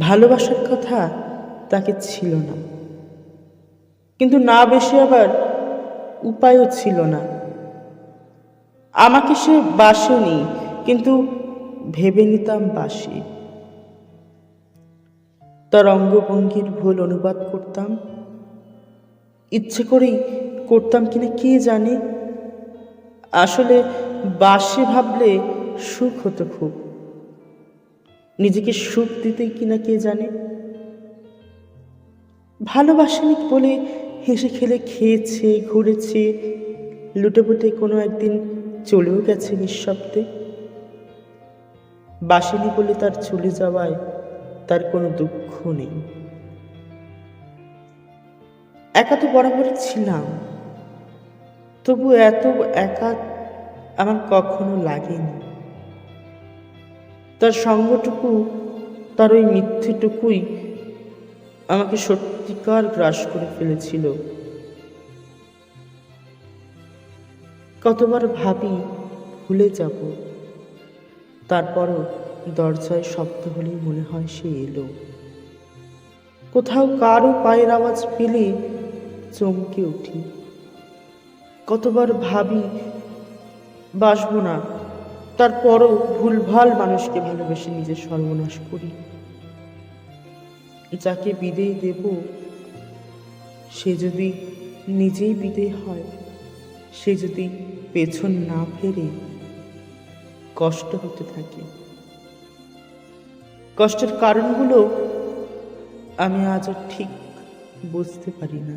ভালোবাসার কথা তাকে ছিল না। কিন্তু না বেশি আবার উপায়ও ছিল না। আমাকে সে বাসেনি, কিন্তু ভেবে নিতাম বাসি। তার অঙ্গভঙ্গির ভুল অনুবাদ করতাম। ইচ্ছে করেই করতাম কিনা কে জানে? আসলে বাসে ভাবলে সুখ হতো খুব। নিজেকে সুখ দিতেই কিনা কে জানে? ভালোবাসেনি বলে হেসে খেলে খেয়েছে, ঘুরেছে, লুটেপুটে কোনো একদিন চলেও গেছে নিঃশব্দে। বাসেনি বলে তার চলে যাওয়ায় তার কোনো দুঃখ নেই। একা তো বরাবর ছিলাম। তবু এত একা আমার কখনো লাগেনি। তার সঙ্গটুকু, তার ওই মিথ্যেটুকুই আমাকে সত্যিকার গ্রাস করে ফেলেছিল। কতবার ভাবি ভুলে যাব, তারপরও দরজায় শব্দ হলেই মনে হয় সে এলো। কোথাও কারও পায়ের আওয়াজ পেলে চমকে উঠি। কতবার ভাবি বাসবো না তারপরও ভুলভাল মানুষকে ভালোবেসে নিজের সর্বনাশ করি। যাকে বিদেয় দেব, সে যদি নিজেই বিদেয় হয়, সে যদি পেছন না ফেরে, কষ্ট হতে থাকে। কষ্টের কারণগুলো আমি আজও ঠিক বুঝতে পারি না।